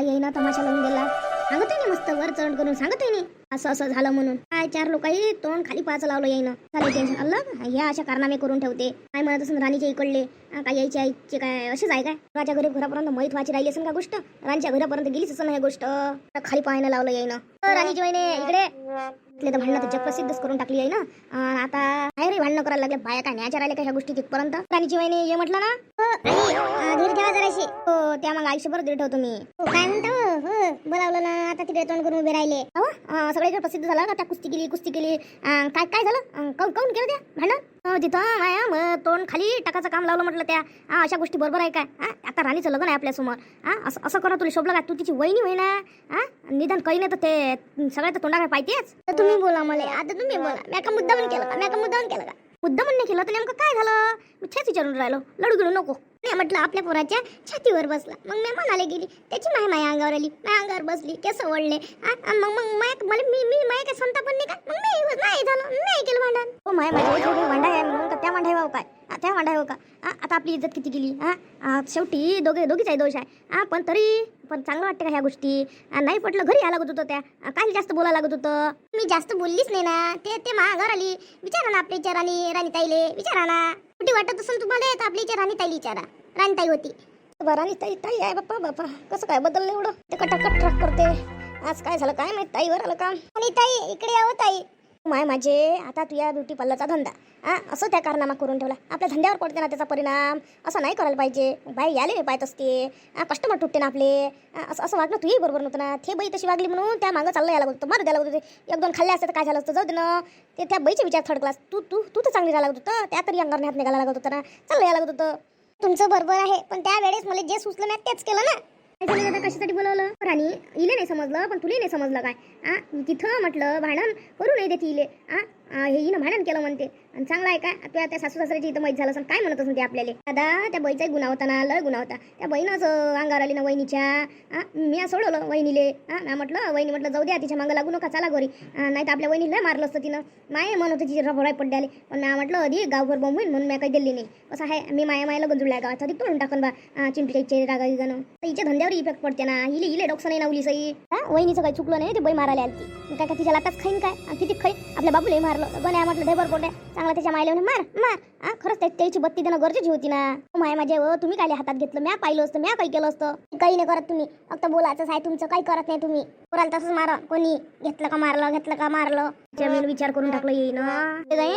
येईना तमाशा लावून गेला. सांगतोय ना मस्त वर चढ करून सांगतोय ना असं असं झालं म्हणून. काय चार लोकही तोंड खाली पाच लावलं येईन झाले टेन्शन अल्ला ह्या अशा कारणामे करून ठेवते. काय म्हणत असं राणीच्या इकडले. काय यायचे आईचे काय असेच आहे काय? राजा घरी घरापर्यंत माहीत व्हायची राहिली असेल का गोष्ट? राणीच्या घरापर्यंत गेलीच असं नाही गोष्ट? खाली पाहायला लावलं येईन राणीची वहिने इकडे. तर भांडणं तर जगप्रसिद्धच करून टाकली आहे ना आता काय रे भांडणं करायला लागले बाया काय न्याच्या राहिल्या का ह्या गोष्टी तिथपर्यंत? राणीची वहिनी ये म्हटलं ना? धीर ठेवा जराशी. हो त्या मग आयुष्यभर धीर ठेवतो मी. हो, काय म्हणतो? हो बोलावलं ना आता तिकडे तोंड करून उभे राहिले. हो सगळीकडे प्रसिद्ध झालं ना त्या कुस्ती केली कुस्ती केली काय काय झालं? काऊन काऊन केलं त्या? भांडण? तिथं माया मग तोंड खाली टाकाचं काम लावलं म्हटलं त्या. अशा गोष्टी बरोबर आहे काय? आता राणीचं लग्न आहे आपल्यासमोर हा असं असं करा तुला शोभलं का? तू तिची वहिनी होई ना हा निदान काही नाही तर ते सगळ्या तर तोंडाकडे पाहिजेच तर तुम्ही बोला मला. आता तुम्ही बोला. मी का मुद्दा केलं का? मी का मुद्दा केलं का? मुद्दा म्हणून केलं तर नेमकं काय झालं? मी तेच विचारून राहिलो. लडू गिळू नको. नाही म्हटलं आपल्या पोराच्या छातीवर बसला. मग मी म्हणाले गेली त्याची माय माया अंगावर आली. माया अंगावर बसली केस ओढले मग मग माय इज्जत किती गेली? हा शेवटी दोघे दोघीचाही दोष आहे. हा पण तरी पण चांगलं वाटतं का ह्या गोष्टी? नाही पटलं घरी यायला लागत होतं त्या. काही काय जास्त बोलायला लागत होतं. मी जास्त बोललीच नाही ना. ते ते घर आली. विचारा ना आपल्या राणी राणी ताईले विचारा ना. कुठे वाटत असेल तुम्हाला तर आपली राणी ताईला विचारा राणीताई होती. राणी ताई ताई आहे बाप्पा बाप्पा. कसं काय बदललं एवढं? ते कटाकट ट्रक करते. आज काय झालं? काय माहीत? ताईवर आलं काम. आणि हो, ताई इकडे यावं ताई. माय माझे आता तुझ्या ब्युटी पार्लरचा धंदा. हा असं त्या कारनामा करून ठेवला. आपल्या धंद्यावर पडते ना त्याचा परिणाम. असं नाही करायला पाहिजे. बाई याले पाहत असते. कस्टमर तुटते ना आपले. असं असं वागणं तुही बरोबर नव्हतं ना. ते बाई तशी वागली म्हणून त्या मागं चाललं यायला बघतो. मार द्यायला होतं एक दोन खाल्ले असते तर काय झालं असतं? जाऊ दे ना. ते त्या बाईचे विचार थर्ड क्लास तू तू तू तर चांगली राहायला लागत होतं. त्या तरी अंगावर हात निघायला लागत होतं ना. चाललं यायला लागत होतं. तुमचं बरोबर आहे. पण त्यावेळेस मला जे सुचलं ना तेच केलं ना. काय कशासाठी बोलावलं? राणी इले नाही समजलं पण तुला नाही समजलं काय? आ तिथं म्हटलं भांडण करू नाही देते इले. आ आ, हे हिनं भांडण केलं म्हणते. आणि चांगलं आहे का? त्या त्या सासू सासऱ्याची इथं मैत झालं असं काय म्हणत असून ते आपल्याला? दादा त्या बाईचाही गुन्हा होता ना लय गुन्हा होता त्या बहीणच अंगावर आली ना वहिनीच्या. मी सोडवलं वहिनीले. हां ना म्हटलं वहिनी म्हटलं जाऊ द्या तिच्या मागं लागू नका चला घरी. नाही तर आपल्या वहिनीला लय मारलं असतं तिनं. माय म्हणत तिची रफोडाय पड्डे आले. पण ना म्हटलं आधी गावभर बॉम्ब होईल म्हणून मी काही दिली नाही. असं आहे. मी माया मायाला गंजुळल्या गावात. अधिक तोडून टाकून बा. आ, चिंटूच्या इच्छे रागा गाणं तर हिच्या धंद्यावर इफेक्ट पडते ना. हिले हिले डॉक्स नाही नावली सई. हा वहिनीचं काही चुकलं नाही ते बाई मारायला आली ती. काय काय तिच्या लाताच खाईन काय? किती खाईन? आपल्या बाबूलाही मारलं. गण्या म्हटलं ढेबर पोटे चांगला त्याच्या मायला मार मार हा खरंच त्या- त्याची बत्ती देणं गरजेची होती ना. माय माझ्या हो तुम्ही काय हातात घेतलं? म्या पाहिलं असतं म्या काही केलं असतं. काही नाही करत तुम्ही फक्त बोलायचं आहे तुमचं काही करत नाही तुम्ही. पोराला तसंच मारा कोणी? घेतलं का मारलं घेतलं का मारलं? विचार करून टाकलं येईन.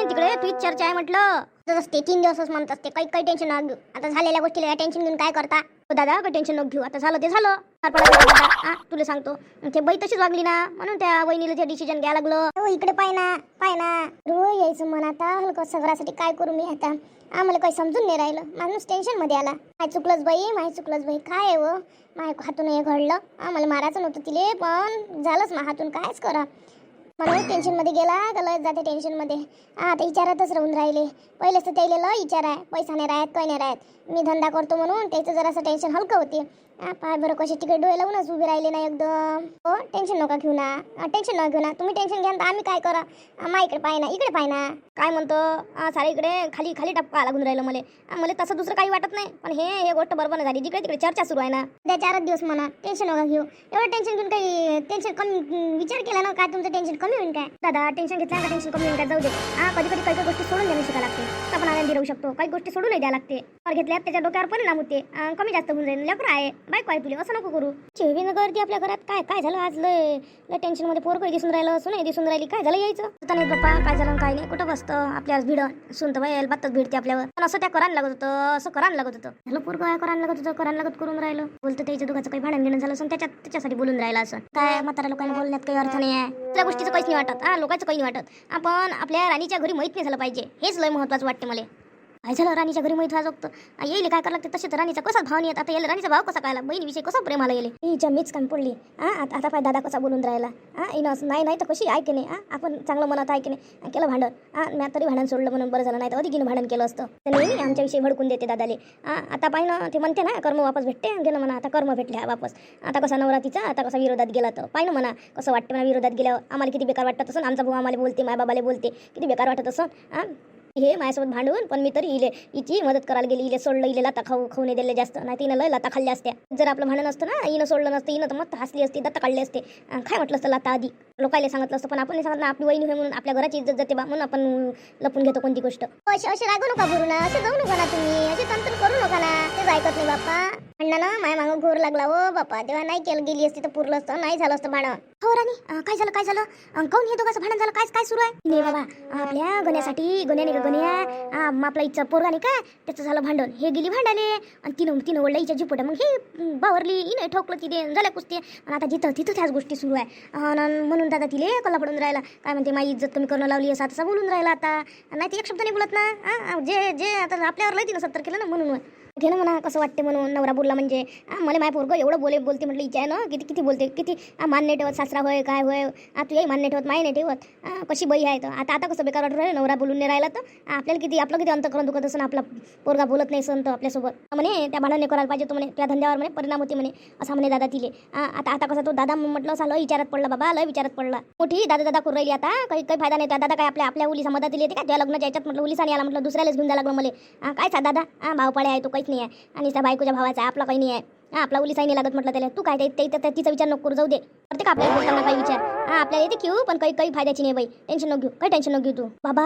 तिकडे तुझी चर्चा आहे म्हटलं. जसं तीन दिवसच म्हणत असते काही काही टेन्शन न घेऊ. आता झालेल्या गोष्टीला टेन्शन घेऊन काय करता? हो दादा काही टेन्शन नको घेऊ. आता झालं ते झालं. हा, तुला सांगतो. ते बाई तशीच वागली ना. म्हणून त्या वहिनीला ते डिसिजन घ्यायला लागलं. हो इकडे पाय ना पाय ना. रो यायचं मन आता. हलकं सगळ्यासाठी काय करू मी आता? आम्हाला काही समजून नाही राहिलं. माणूस टेन्शनमध्ये आला. माय चुकलंच बाई माय चुकलंच बाई. काय आहे व? माय हातून हे घडलं. आम्हाला मारायचं नव्हतं तिले पण झालंच मा हातून. कायच करा? म्हणून टेन्शनमध्ये गेला का लय जाते टेन्शनमध्ये? आता विचारातच राहून राहिले. पहिलेच तर त्याला लय विचार आहे. पैसा नाही राहत काही नाही राहत. मी धंदा करतो म्हणून त्याचं जरासं टेन्शन हलकं होते. पाय बरं कशी तिकडे डोळे लावूनच उभी राहिले ना एकदम. हो टेन्शन नका घेऊ ना. टेन्शन नका घेऊ ना. तुम्ही टेन्शन घ्या ना तर आम्ही काय करा? आम्हा मा इकडे पाय ना इकडे पाय ना. काय म्हणतो? सारे इकडे खाली खाली टप्पा लागून राहिलं मला. मला तसं दुसरं काही वाटत नाही. पण हे हे गोष्ट बरोबर नाही झाली. जिकडे तिकडे चर्चा सुरू आहे ना. त्या चारच दिवस म्हणा. टेन्शन नका घेऊ. एवढं टेन्शन घेऊन काही टेन्शन कमी विचार केला ना काय तुमचं टेन्शन कमी होईल काय? दादा टेन्शन घेतलं का? टेन्शन कमी होईल काय? जाऊ दे. हा कधी कधी काही गोष्टी सोडून देणं शिकायला लागते. आपण आनंदी राहू शकतो. काही गोष्टी सोडून द्यायला लागते. और घेतल्यात त्याच्या डोक्यावर परिणाम होते. कमी जास्त होऊन जाईल. लेकर आहे. बायको आहे तुले असं नको करू. चिरबीन गर्दी आपल्या घरात. काय काय झालं आज? लय लय टेन्शनमध्ये पोर काही दिसून राहिलं सुनही दिसून राहिली. काय झालं यायचं? आता नाही पप्पा काय झालं काय नाही. कुठं बसतं? आपल्याला सुन सुनतं बाई बातच भिडते आपल्यावर. पण असं त्या करायला लागत होतं असं करायला लागत होतं. झालं पोर काय करायला लागत होतं करायला लागत करून राहिलं. बोलतं त्याच्या दुखाचं काही भांडण घेणं झालं असं त्याच्यात त्याच्यासाठी बोलून राहिलं असं. काय म्हातारा लोकांना बोलण्यात काही अर्थ नाही आहे त्या गोष्टीचं काहीच नाही वाटत. हा लोकांचं काही नाही वाटत. आपण आपल्या राणीच्या घरी माहीत नाही झालं पाहिजे. हेच लय महत्वाचं वाटते मला. झालं राणीच्या घरी मोहित व्हायचं होतं येईल काय करायला लागते? तसे तर राणीचा कसा भाव नाही येत आता येईल राणीचा भाव कसा कळला बहिणीविषयी कसा प्रेमाला येईल हिच्या मीच काम पडली. हा आता आता पाय दादा कसा बोलून राहिला? हा इन असं नाही नाही तर कशी ऐके नाही? हा आपण चांगलं मनात ऐके नाही? केलं भांडण. हा मी तरी भांडण सोडलं म्हणून बरं झालं नाही तर अधिकीनं भांडण केलं असतं. तर नेहमी आमच्याविषयी भडकून देते दादाले. हा आता पाय ना ते म्हणते ना कर्म वापस भेटते गेलं म्हणा आता कर्म भेटले हा वापस. आता कसा नवरातीचा आता कसा विरोधात गेला तर पाय ना म्हणा कसं वाटतं म्हणा विरोधात गेल्यावर? आम्हाला किती बेकार वाटत असं आमचा भाऊ आम्हाला बोलते माय बाबाला बोलते किती बेकार वाटत असं हा हे माझ्यासोबत भांडून पण मी तरी इले हिची मदत करायला गेली. इले सोडलं इले लाता खाऊ खाऊ नाही दिले जास्त. नाही तिनं लय लाता खाल्ल्या असत्या. जर आपलं भांडण असतं ना हिनं सोडलं नसतं हिनं तर मस्त हसली असती दत्ता काढली असते. काय म्हटलं असतं लाता आधी? लोकायला सांगितलं असतं पण आपण सांगितलं आपली वहिनी होय म्हणून आपल्या घराची इज्जत जाते बा म्हणून आपण लपून घेतो कोणती गोष्ट. असे असे रागू नका भरू ना असे जाऊ नका ना तुम्ही असे तंत्र करू नका ना. तेच ऐकत नाही बाप्पा. अण्णा माय मागं घोर लागला ओ बापा. तेव्हा नाही केलं गेली असती तर पुरलं असतं. नाही झालं असतं भाडं हो राणी अं, काय झालं काय झालं? अं, काहून हे दोघांचं भांडण झालं? काय काय सुरू आहे? नाही बाबा आपल्या गण्यासाठी गण्याने का गण्या अं, आपला इच्छा पोरगा नाही का त्याचं झालं भांडण? हे गेली भांडाले आणि तिनं तिनं वडला हिच्या जिपोट मग हे अं, बावरली हिने ठोकलं तिने झाल्या कुस्ती आणि आता जिथं तिथं त्याच गोष्टी सुरू आहे. अन् म्हणून दादा तिले कला पडून राहिला. काय म्हणते माझी इज्जत कमी करणं लावली असं तसा बोलून राहिला आता. नाही ते एक शब्द नाही बोलत ना? जे जे आता आपल्यावर लय तिनं सत्तर केलं ना म्हणून. घे ना म्हणा कसं वाटते म्हणून नवरा बोलला म्हणजे. मला माय पोरगं एवढं बोले बोलते म्हटलं इच्छा आहे ना किती किती बोलते किती आ, मान नाही ठेवत सासरा होय काय होय आ, तू मान नाही ठेवत माय नाही ठेवत. कशी बाई आहे तर आता आता कसं बेकार वाटून राहिलं नवरा बोलून नाही राहिला तर. आपल्याला किती आपलं किती अंतकरण दुखत असं आपला पोरगा बोलत नाही सण तर आपल्यासोबत. म्हणे त्या भांडण करायला पाहिजे तो म्हणे त्या धंद्यावर म्हणे परिणाम होते म्हणे असं म्हणे दादा तिले. आता आता कसं तो दादा म्हटलं असं लय विचारात पडला बाबा लय विचारात पडला. मोठी दादा दादा करून राहिली आता काही काही फायदा नाही त्या दादा काय आपल्या आपल्या उलीसा मदत दिली येते का? त्या लग्नाच्या याच्यात म्हटलं उलिसाने आला म्हटलं दुसऱ्यालाच घेऊन जायला लागलं मला. काय सा दादा? हा भावपाळे आहे तो काही. काहीच नाही आहे आणि त्या बायकोच्या भावाचा आहे आपला काही नाही आहे हा आपला उलिसाही नाही लागत म्हटलं त्याला. तू काय ते- तिचा विचार नको करू जाऊ दे. प्रत्येक का आपल्याला बोलताना काही विचार. हा आपल्याला येते घेऊ पण काही काही फायद्याची नाही बाई. टेन्शन नको घेऊ. काही टेन्शन नको घेऊ तू. बाबा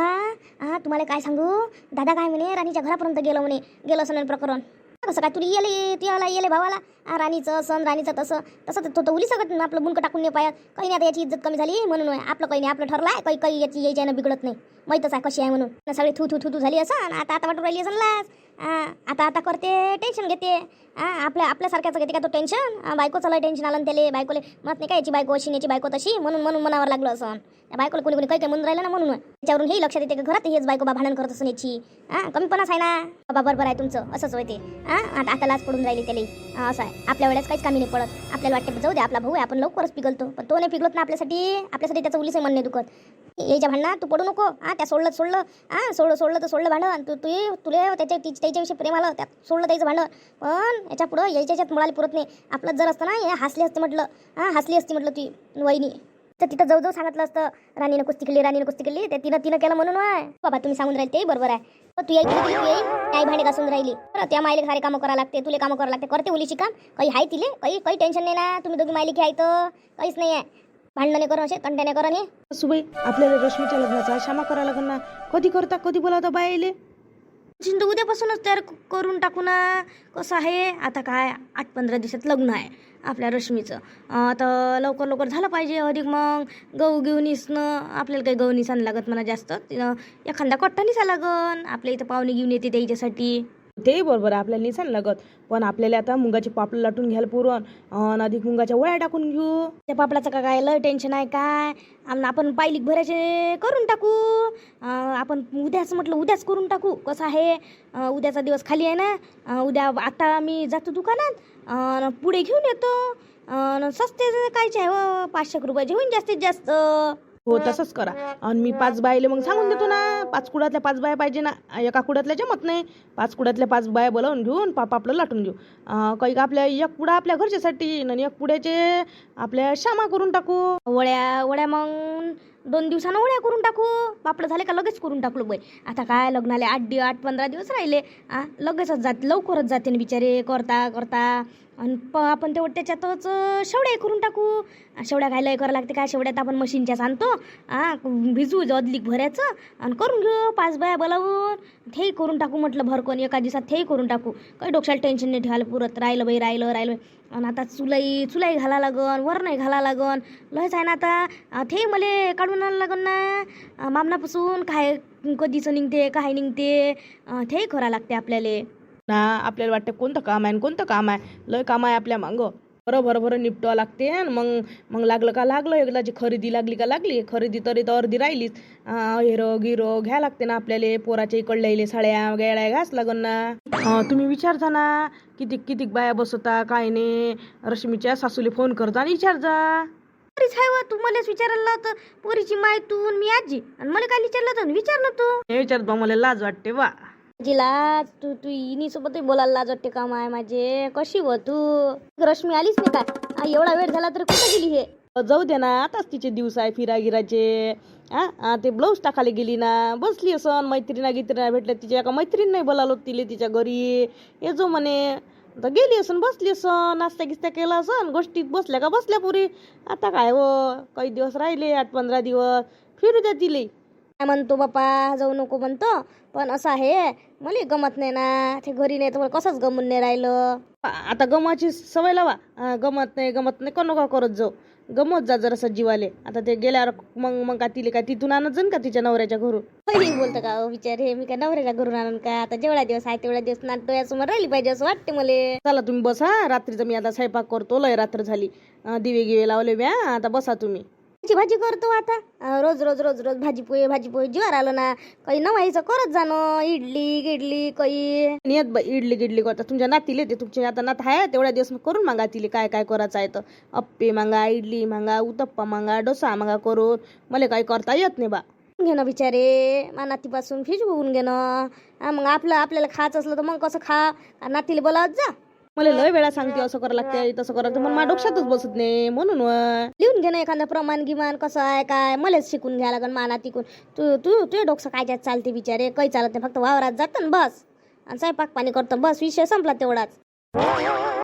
हा तुम्हाला काय सांगू? दादा काय म्हणे राणीच्या घरापर्यंत गेलो म्हणे. गेलो असं म्हणे प्रकरण. कसं काय तुला येले तुला येले भावाला? राणीचं सण राणीचं तसं. तसं तर तो तर उली सगळं आपलं बुनकं टाकून नाही पायात. काही नाही आता याची इज्जत कमी झाली म्हणून आपलं काही नाही आपलं ठरलं आहे काही काही याची यायच्या बिघडत नाही. माहीतच आहे कशी आहे म्हणून. सगळी थू थू थू थू झाली असं. आता आता वाटून राहिली असं लाज. आता आता करते टेन्शन घेते. आपल्या आपल्यासारख्याचं घेते का तो टेन्शन बायकोचं लय टेन्शन आलं त्याला. बायकोले म्हणत नाही काय याची बायको अशी याची बायको तशी म्हणून म्हणून मनावर लागलं असं. त्या बायकोला कोणी कोणी काही काही म्हणून राहिलं ना म्हणून. त्याच्यावरून हे लक्षात येते की घरात हेच बायको बा भांडण करत असून याची. हा कमीपणाच आहे ना. बाबा बरोबर आहे तुमचं. असंच होते हा आता आता लाच पडून राहिली त्याला. असं आहे. आपल्या वेळेस काहीच कामी नाही पडत. आपल्याला वाटते जाऊ दे आपला भाऊ आहे आपण लवकरच पिघलतो. पण तो नाही पिघलत ना आपल्यासाठी. आपल्यासाठी त्याचं उलीस मन दुखत. याच्या भांडणा तू पडू नको. हा त्या सोडलं सोडलं. हा सोडलं सोडलं तर सोडलं भांडण. तू तू तुला त्याच्या ती- त्याच्याविषयी प्रेम आलं त्यात सोडलं त्याचं भांडण. पण याच्या पुढं याच्या याच्यात मुळाली पुरत नाही. आपलं जर असतं ना हे हसली असते म्हटलं. हा हसली असती म्हटलं ती वहिनी. तर तिथं जाऊ जाऊ सांगितलं असतं राणीनं कुस्ती केली राणीनं कुस्ती केली ते तिनं तिनं केलं म्हणून बाबा तुम्ही सांगून राहिले ते बरोबर आहे. तू येईल तू येईल. काही भांडे घासून राहिली. बरं त्या माईले सारे कामं करावं लागते तुले कामं करावं लागते. करते उलीची काम. काही आहे तिले? काही काही टेन्शन नाही ना. तुम्ही दोघी मायली की आहे तर काहीच नाही आहे. भांडणं करून असे तंट्याने करून हे सुबाई आपल्याला रश्मीच्या लग्नाचा क्षमा करा लागन ना. कधी करता कधी बोलावता बायले चिंता उद्यापासूनच तयार क- करून टाकू ना. कसं आहे? आता काय? आठ पंधरा दिवसात लग्न आहे आपल्या रश्मीचं. अं, आता लवकर लवकर झालं पाहिजे अधिक मग. गहू घेऊन इसणं आपल्याला काही गहू निसान लागत मला जास्त. तिनं एखादा कट्टा निसा लागन. आपल्या इथं पाहुणे घेऊन येते त्याच्यासाठी. तेही बरोबर आहे आपल्याला निसान लागत. पण आपल्याला आता मुगाचे पापड लाटून घ्यायला पुरण आणि अधिक मुंगाच्या वळ्या टाकून घेऊ. त्या पापडाचं का काय लय टेन्शन आहे काय? आपण पायलीक भरायचे करून टाकू. आपण उद्याच म्हटलं उद्याच करून टाकू. कसं आहे? उद्याचा दिवस खाली आहे ना? उद्या आता मी जातो दुकानात. पुढे घेऊन येतो. अन् सस्ते कायचे आहे हो पाचशे रुपयाचे होईन जास्तीत जास्त. हो तसंच करा. आणि मी पाच बायले मग सांगून देतो ना पाच कुडातल्या पाच बाया पाहिजे ना. एका कुडातल्या जमत नाही. पाच कुडातल्या पाच बाया बोलावून घेऊन पाप आपलं लाटून घेऊ. काही का आपल्या एक कुडा आपल्या घरच्यासाठी आणि एक पुड्याचे आपल्या श्यामा करून टाकू. वड्या वड्या मग दोन दिवसानं वड्या करून टाकू. बापडं झाले का लगेच करून टाकलो बाई. आता काय लग्नाले आठ दिवस आठ पंधरा दिवस राहिले. आ लगेचच जात लवकरच जाते ना बिचारे. करता करता. आणि प आपण तेवढं त्याच्यातच शेवड्या करून टाकू. शेवड्या खायला करावं लागते? काय शेवड्यात आपण मशीनच्याच आणतो. आ भिजू अदलीक भरायचं आणि करून घेऊ. पाच बाया बोलावून. तेही करून टाकू म्हटलं भरकून. एका दिवसात तेही करून टाकू. काही डोक्याला टेन्शन नाही ठेवायला पुरत. राहिलं बाई राहिलं राहिलं आणि आता चुलाई चुलाई घाला लागन वर नाही घाला लागन. लयच आहे ना आता. ते मले काढून आणायला लागन ना. मामनापासून काय कधीचं निघते काय निघते तेही ते करा लागते आपल्याला. ना आपल्याला वाटतं कोणतं काम आहे आणि कोणतं काम आहे? लय काम आहे आपल्या मागं. बरं बरं बरं निपटावं लागते. आणि मग मग लागलं का लागलं एकदाची खरेदी लागली का लागली खरेदी तरी तर अर्धी राहिलीच. हिरो गिरो घ्या लागते ना आपल्याला पोराच्या इकडल्या साड्या गेळ्या घ्यास लागन ना. तुम्ही विचारता ना किती किती बाया बसवता काय नाही रश्मीच्या सासूले फोन करता आणि विचारता पोरीच आहे व, तू मलाच विचारायला तर पोरीची माय तू मी आजी. आणि मला काय विचारलं तर विचार ना तू. हे विचारत बा मला लाज वाटते वा जिला तू तू इनी सोबत बोलायला लाज वाटते का माय माझे? कशी व तू? रश्मी आलीच नाही काय? आ, एवढा वेळ झाला तर कुठं गेली हे? जाऊ दे ना आताच तिचे दिवस आहे फिरा गिराचे हा ते ब्लाऊज टाकायला गेली ना. बसली असन मैत्रिणा गित्रिणा भेटल्या तिच्या. एका मैत्रीण नाही बोलावलं तिले तिच्या घरी. ये जो म्हणे. तर गेली असन बसली असन नाश्ता गिस्ता केला असन गोष्टीत बसल्या का बसल्या पुरी? आता काय हो काही दिवस राहिले आठ पंधरा दिवस. फिरू द्या तिले. म्हणतो बापा? जाऊ नको म्हणतो. पण असं आहे मला गमत नाही ना. ते घरी नाही तर कसंच गमून नाही राहिलं? आता गमाची सवय लावा. गमत नाही गमत नाही कोण नका करत जाऊ. गमत जा जरासं जीवाले. आता ते गेल्यावर मग मग का तिले काय तिथून आणत जाईन का तिच्या नवऱ्याच्या घरून? बोलतं का विचार हे मी काय नवऱ्याच्या घरून आणून का? आता जेवढा दिवस आहे तेवढा दिवस नाट डोळ्यासमोर राहिली पाहिजे असं वाटते मला. चला तुम्ही बसा. रात्रीचं मी आता स्वयंपाक करतो. लय रात्र झाली. दिवे गिवे लावले म्या. आता बसा तुम्ही. भाजी करतो आता. रोज रोज रोज रोज भाजी पोहे भाजी पोहे. जीवार आलं ना काही नवाईचं करत जाणं इडली गिडली काही नियत बाई इडली गिडली करता तुमच्या नातीले ते तुमचे आता नात आहे तेवढ्या दिवस मग करून मागा तिले काय काय करायचं आहे तर. अप्पे मागा इडली मागा उत्तप्पा मागा डोसा मागा करून. मला काही करता येत नाही बा. घेणं बिचारे मा नातीपासून फिज होऊन घेणं हा, मग आपलं आपल्याला खायचं असलं तर मग कसं खा. नातीला बोलावत जा. मला लय वेळा सांगते असं करा लागते तसं करा मग पण माझ्या डोक्यातच बसत नाही म्हणून. व. लिहून घेणं एखादं प्रमाण गिमान कसं आहे काय मलाच शिकून घ्या लागन माना तिकून. तू तू तुझे डोकसं काय ज्यात चालते बिचारे काही चालत नाही फक्त वावरात जातं ना बस. आणि स्वयंपाक पाणी करतो बस विषय संपला तेवढाच.